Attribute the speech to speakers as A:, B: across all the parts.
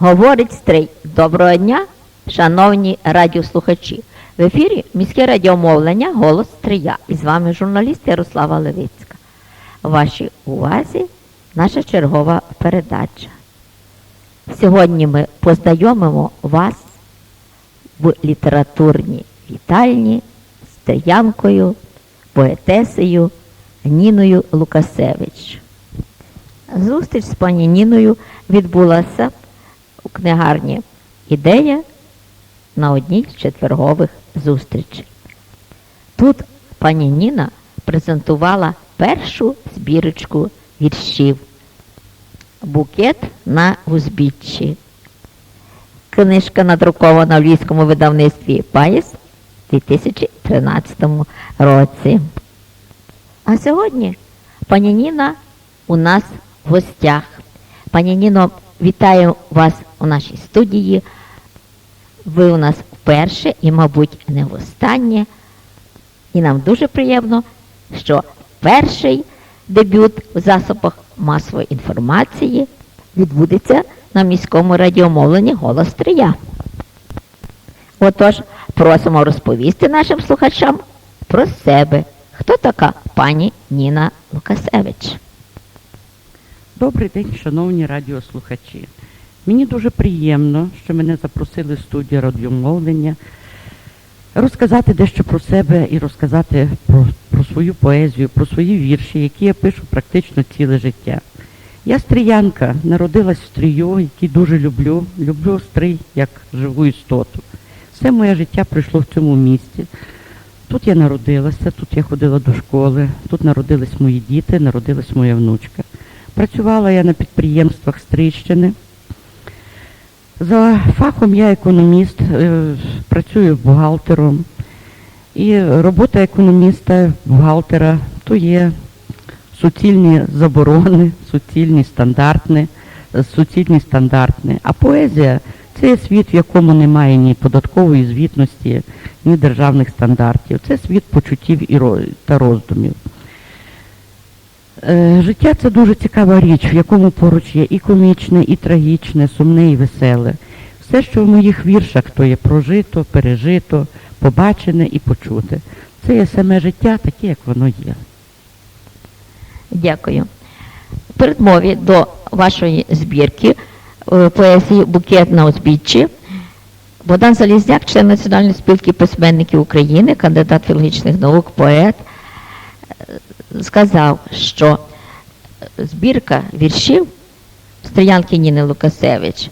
A: Говорить стрий. Доброго дня, шановні радіослухачі. В ефірі міське радіомовлення Голос Стрия. І з вами журналіст Ярослава Левицька. Вашій увазі наша чергова передача. Сьогодні ми познайомимо вас в літературній вітальні з Триянкою, поетесею Ніною Лукасевич. Зустріч з пані Ніною відбулася у книгарні Ідея на одній з четвергових зустрічей. Тут пані Ніна презентувала першу збірочку віршів Букет на узбіччі. Книжка надрукована в львівському видавництві Паїс у 2013 році. А сьогодні пані Ніна у нас в гостях. Пані Ніно, вітаю вас у нашій студії. Ви у нас вперше і, мабуть, не востаннє. І нам дуже приємно, що перший дебют в засобах масової інформації відбудеться на міському радіомовленні Голос Трия. Отож, просимо розповісти нашим слухачам про себе. Хто така пані Ніна Лукасевич?
B: Добрий день, шановні радіослухачі. Мені дуже приємно, що мене запросили в студію радіомовлення розказати дещо про себе і розказати про, про свою поезію, про свої вірші, які я пишу практично ціле життя. Я стріянка, народилась в стрію, який дуже люблю. Люблю стрий як живу істоту. Все моє життя пройшло в цьому місті. Тут я народилася, тут я ходила до школи, тут народились мої діти, народилась моя внучка. Працювала я на підприємствах Стрийщини. За фахом я економіст, е, працюю бухгалтером. І робота економіста, бухгалтера то є суцільні заборони, суцільні стандартні, суцільні стандартні. А поезія це світ, в якому немає ні податкової звітності, ні державних стандартів. Це світ почуттів та роздумів. Е, Життя це дуже цікава річ, в якому поруч є і комічне, і трагічне, сумне, і веселе. Все, що в моїх віршах, то є прожито, пережито, побачене і почуте. Це є саме життя, таке, як воно є.
A: Дякую. В передмові до вашої збірки е, поезії Букет на узбіччі Богдан Залізняк, член Національної спілки письменників України, кандидат філологічних наук, поет, сказав, що збірка віршів Стріянки Ніни Лукасевич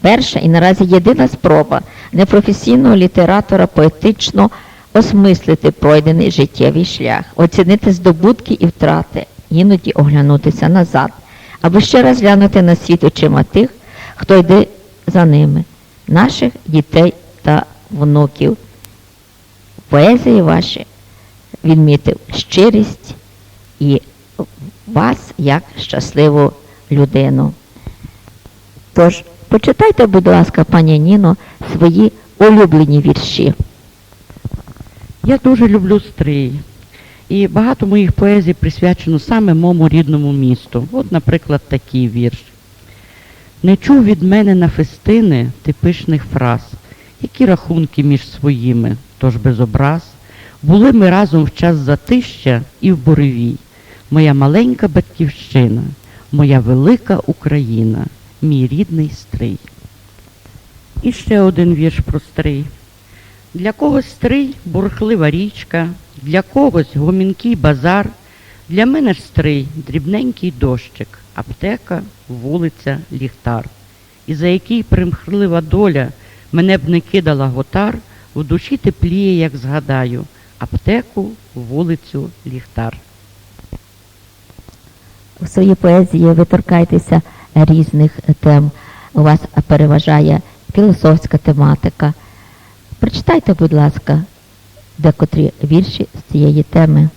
A: перша і наразі єдина спроба непрофесійного літератора поетично осмислити пройдений життєвий шлях, оцінити здобутки і втрати, іноді оглянутися назад, аби ще раз глянути на світ очима тих, хто йде за ними, наших дітей та внуків. Поезії ваші відмітив щирість і вас як щасливу людину. Тож, почитайте, будь ласка, пані Ніно, свої улюблені вірші.
B: Я дуже люблю стрий. І багато моїх поезій присвячено саме моєму рідному місту. От, наприклад, такий вірш. Не чув від мене на фестини ти фраз, які рахунки між своїми, тож без образ. Були ми разом в час затища і в буревій. Моя маленька батьківщина, моя велика Україна, мій рідний стрий. І ще один вірш про стрий. Для когось стрий бурхлива річка, для когось гомінкий базар, для мене ж стрий дрібненький дощик, аптека, вулиця, ліхтар. І за який примхлива доля мене б не кидала готар, в душі тепліє, як згадаю, аптеку, вулицю, ліхтар.
A: У своїй поезії ви торкаєтеся різних тем. У вас переважає філософська тематика. Прочитайте, будь ласка, декотрі вірші з цієї теми.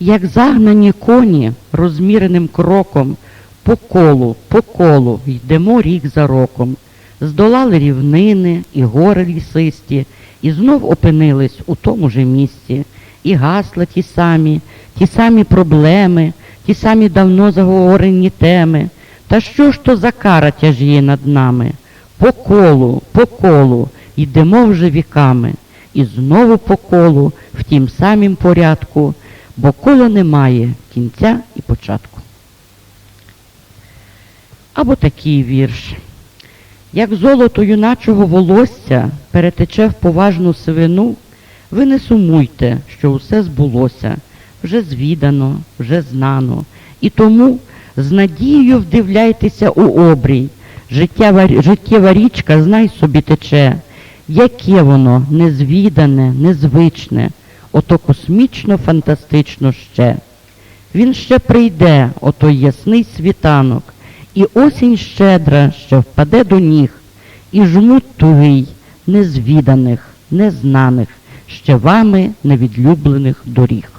B: Як загнані коні розміреним кроком по колу, по колу йдемо рік за роком. Здолали рівнини і гори лісисті, і знов опинились у тому же місці. І гасла ті самі, ті самі проблеми, ті самі давно заговорені теми. Та що ж то за кара тяжіє над нами? По колу, по колу, йдемо вже віками, і знову по колу, в тім самім порядку, бо коло немає кінця і початку. Або такий вірш. Як золото юначого волосся перетече в поважну сивину, ви не сумуйте, що усе збулося, вже звідано, вже знано. І тому з надією вдивляйтеся у обрій. Життєва, життєва річка, знай собі тече, яке воно незвідане, незвичне, ото космічно, фантастично ще. Він ще прийде, отой ясний світанок, і осінь щедра ще впаде до ніг, і жмуть тугий незвіданих, незнаних, ще вами невідлюблених доріг.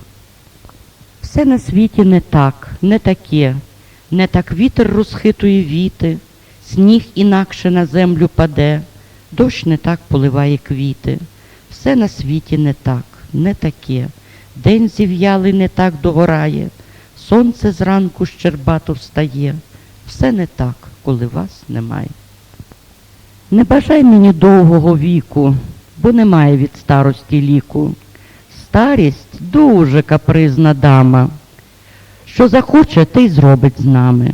B: Все на світі не так, не таке, не так вітер розхитує віти, сніг інакше на землю паде, дощ не так поливає квіти. Все на світі не так, не таке, день зів'ялий не так догорає, сонце зранку щербато встає, все не так, коли вас немає. Не бажай мені довгого віку, бо немає від старості ліку. Старість дуже капризна дама. Що захоче, те й зробить з нами.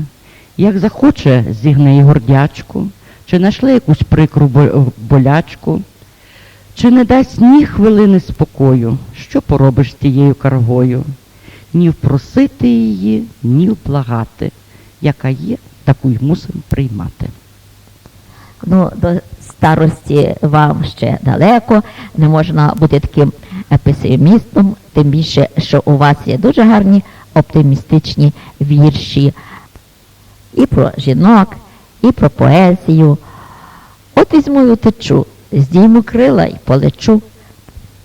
B: Як захоче, зігне й гордячку, чи нашле якусь прикру болячку, чи не дасть ні хвилини спокою, що поробиш тією каргою? Ні впросити її, ні вблагати. Яка є, таку й мусимо приймати.
A: Ну, до старості вам ще далеко, не можна бути таким е, песимістом, тим більше, що у вас є дуже гарні оптимістичні вірші і про жінок, і про поезію. От візьму і утечу, здійму крила і полечу,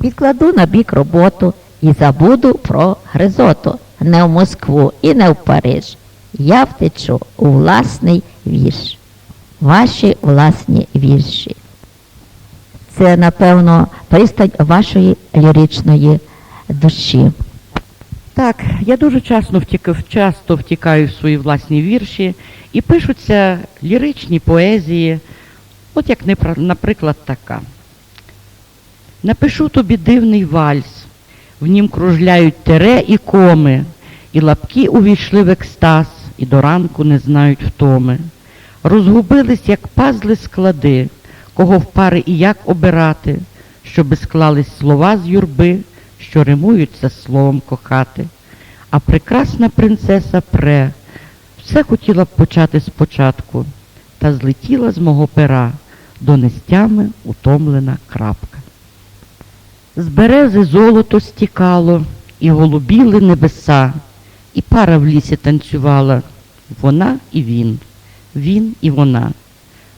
A: відкладу на бік роботу і забуду про гризоту. Не в Москву і не в Париж. Я втечу у власний вірш ваші власні вірші. Це, напевно, пристань вашої ліричної душі.
B: Так, я дуже часто, втік... часто втікаю в свої власні вірші і пишуться ліричні поезії, от як, наприклад, така. Напишу тобі дивний вальс, в нім кружляють тере і коми, і лапки увійшли в екстаз, і до ранку не знають втоми. Розгубились, як пазли склади, кого в пари і як обирати, щоби склались слова з юрби, що римуються словом кохати. А прекрасна принцеса пре, все хотіла б почати спочатку, та злетіла з мого пера до нестями утомлена крапка. З берези золото стікало, і голубіли небеса, і пара в лісі танцювала, вона і він, він і вона.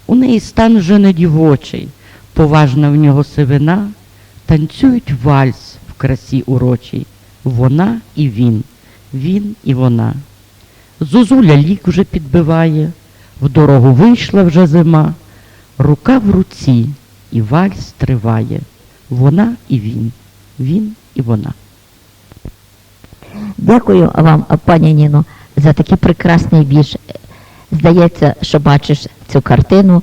B: У неї стан вже не дівочий, поважна в нього сивина, танцюють вальс в красі урочій, вона і він, він і вона. Зозуля лік вже підбиває, в дорогу вийшла вже зима, рука в руці, і вальс триває. Вона і він, він і вона.
A: Дякую вам, пані Ніно, за такий прекрасний вірш. Здається, що бачиш цю картину,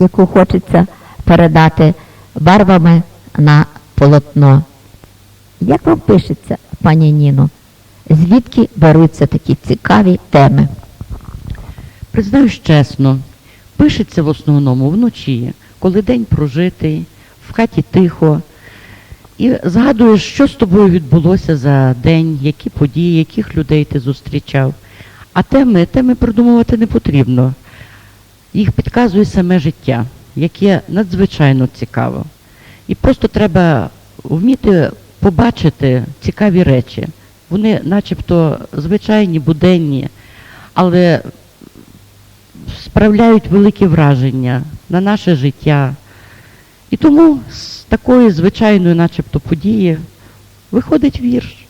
A: яку хочеться передати барвами на полотно. Як вам пишеться, пані Ніно? Звідки беруться такі цікаві теми?
B: Признаюсь чесно, пишеться в основному вночі, коли день прожитий, в хаті тихо, і згадуєш, що з тобою відбулося за день, які події, яких людей ти зустрічав. А теми, теми придумувати не потрібно. Їх підказує саме життя, яке надзвичайно цікаво. І просто треба вміти побачити цікаві речі. Вони начебто звичайні, буденні, але справляють велике враження на наше життя. І тому з такої звичайної, начебто, події виходить вірш.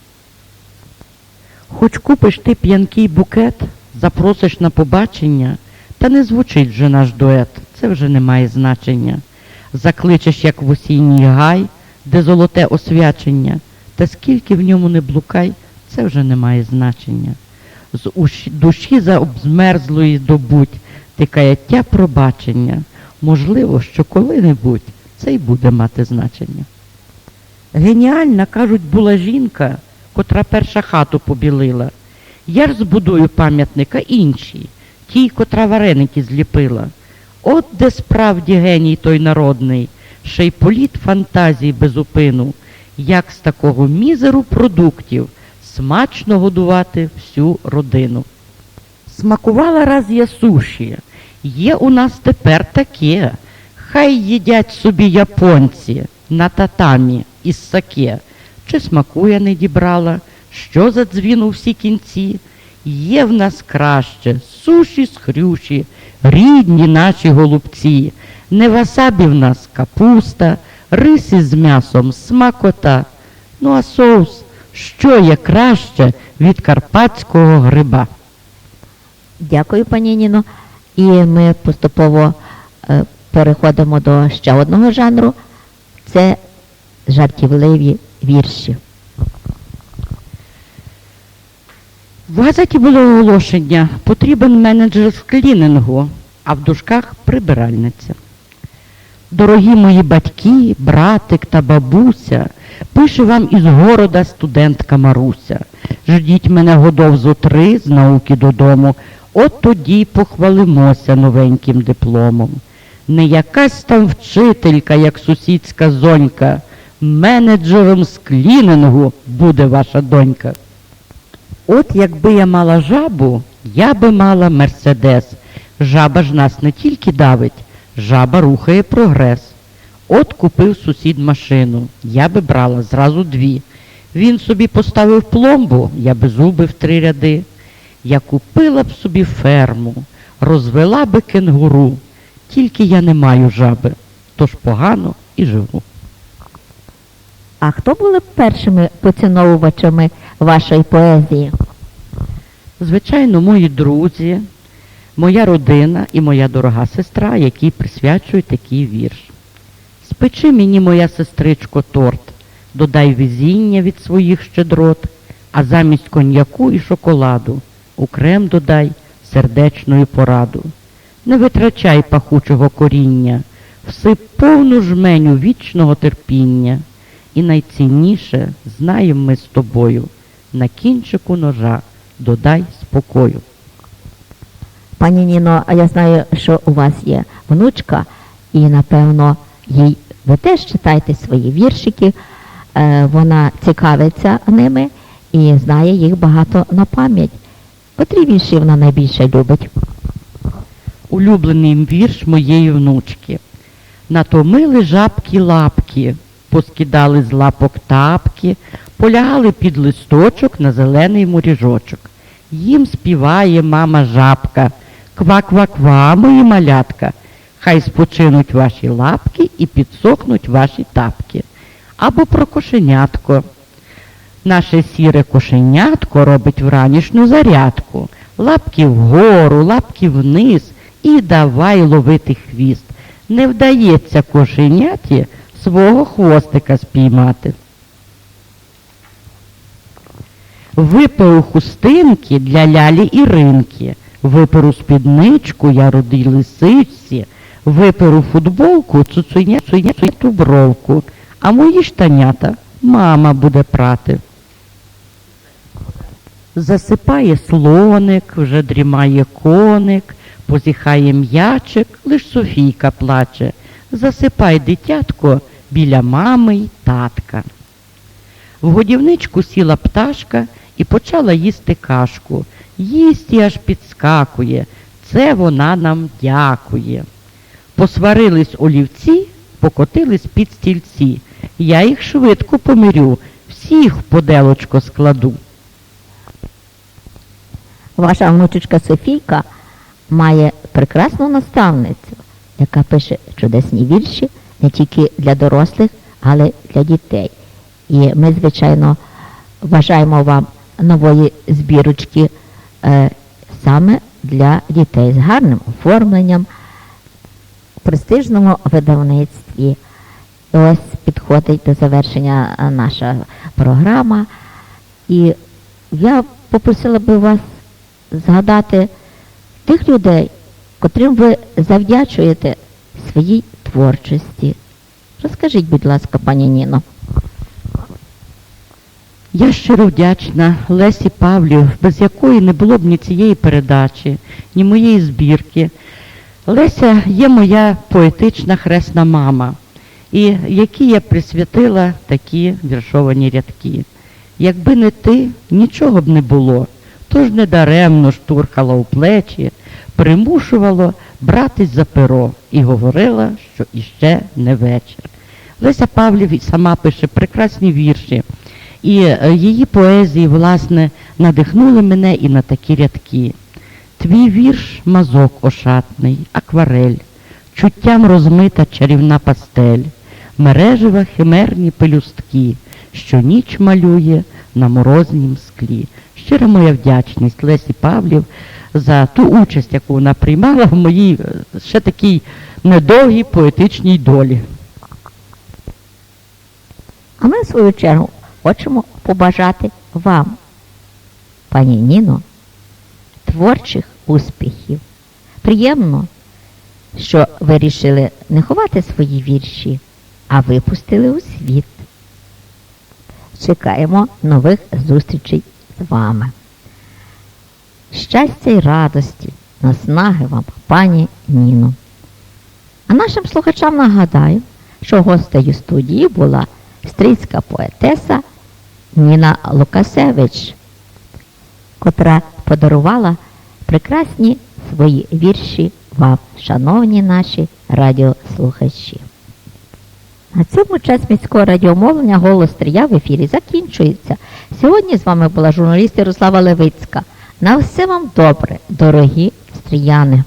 B: Хоч купиш ти п'янкий букет, запросиш на побачення, та не звучить вже наш дует, це вже не має значення. Закличеш, як в осінній гай, де золоте освячення, та скільки в ньому не блукай, це вже не має значення. з уші- душі за обзмерзлої добуть, ти каяття пробачення. Можливо, що коли-небудь це й буде мати значення. Геніальна, кажуть, була жінка, котра перша хату побілила. Я ж пам'ятника іншій, тій, котра вареники зліпила. От де справді геній той народний, ще й політ фантазій без упину, як з такого мізеру продуктів смачно годувати всю родину. Смакувала раз я суші, є у нас тепер таке. Хай їдять собі японці на татамі із саке. Чи смакує не дібрала, що за дзвін у всі кінці? Є в нас краще суші з хрюші, рідні наші голубці. Не васабі в нас капуста, риси з м'ясом смакота. Ну а соус, що є краще від карпатського гриба?
A: Дякую, пані Ніно. І ми поступово е, переходимо до ще одного жанру. Це жартівливі вірші.
B: В газеті було оголошення, потрібен менеджер з а в дужках прибиральниця. Дорогі мої батьки, братик та бабуся, пише вам із города студентка Маруся. Ждіть мене годов зо три з науки додому, от тоді похвалимося новеньким дипломом. Не якась там вчителька, як сусідська зонька, менеджером з клінінгу буде ваша донька. От якби я мала жабу, я би мала мерседес. Жаба ж нас не тільки давить, жаба рухає прогрес. От купив сусід машину, я би брала зразу дві. Він собі поставив пломбу, я би зуби в три ряди. Я купила б собі ферму, розвела би кенгуру. Тільки я не маю жаби, тож погано і живу.
A: А хто були першими поціновувачами вашої поезії?
B: Звичайно, мої друзі, моя родина і моя дорога сестра, які присвячують такий вірш. Спечи мені, моя сестричко, торт, додай везіння від своїх щедрот, а замість коньяку і шоколаду у крем додай сердечною пораду. Не витрачай пахучого коріння, всип повну жменю вічного терпіння. І найцінніше знаємо ми з тобою, на кінчику ножа додай спокою.
A: Пані Ніно, а я знаю, що у вас є внучка, і напевно їй ви теж читаєте свої віршики. Е, вона цікавиться ними і знає їх багато на пам'ять. Котрі вірші вона найбільше любить?
B: Улюблений вірш моєї внучки. Натомили жабки лапки, поскидали з лапок тапки, полягали під листочок на зелений моріжочок. Їм співає мама жабка, ква-ква-ква, мої малятка. Хай спочинуть ваші лапки і підсохнуть ваші тапки. Або про кошенятко. Наше сіре кошенятко робить вранішню зарядку. Лапки вгору, лапки вниз і давай ловити хвіст. Не вдається кошеняті свого хвостика спіймати. Виперу хустинки для лялі Іринки, виперу спідничку я родій лисичці, виперу футболку цуценя цуценяту бровку, а мої штанята мама буде прати. Засипає слоник, вже дрімає коник, позіхає м'ячик, лиш Софійка плаче. Засипай, дитятко, біля мами й татка. В годівничку сіла пташка і почала їсти кашку. Їсть і аж підскакує. Це вона нам дякує. Посварились олівці, покотились під стільці. Я їх швидко помирю, всіх поделочко складу.
A: Ваша внучечка Софійка має прекрасну наставницю, яка пише чудесні вірші не тільки для дорослих, але для дітей. І ми, звичайно, бажаємо вам нової збірочки е, саме для дітей з гарним оформленням, в престижному видавництві. І ось підходить до завершення е, наша програма. І я попросила би вас згадати тих людей, котрим ви завдячуєте своїй творчості. Розкажіть, будь ласка, пані Ніно.
B: Я щиро вдячна Лесі Павлів, без якої не було б ні цієї передачі, ні моєї збірки. Леся є моя поетична хресна мама, і якій я присвятила такі віршовані рядки. Якби не ти, нічого б не було, тож недаремно штурхала у плечі, примушувало братись за перо і говорила, що іще не вечір. Леся Павлів сама пише прекрасні вірші. І е, її поезії, власне, надихнули мене і на такі рядки. Твій вірш мазок ошатний, акварель, чуттям розмита чарівна пастель, мережева химерні пелюстки, що ніч малює на морознім склі. Щира моя вдячність Лесі Павлів за ту участь, яку вона приймала в моїй е, ще такій недовгій поетичній долі.
A: А ми, в свою чергу, хочемо побажати вам, пані Ніно, творчих успіхів. Приємно, що ви вирішили не ховати свої вірші, а випустили у світ. Чекаємо нових зустрічей з вами. Щастя й радості, наснаги вам, пані Ніно. А нашим слухачам нагадаю, що гостею студії була стрільська поетеса Ніна Лукасевич, котра подарувала прекрасні свої вірші вам, шановні наші радіослухачі. На цьому час міського радіомовлення голос Стрія в ефірі закінчується. Сьогодні з вами була журналіст Ярослава Левицька. На все вам добре, дорогі стріяни!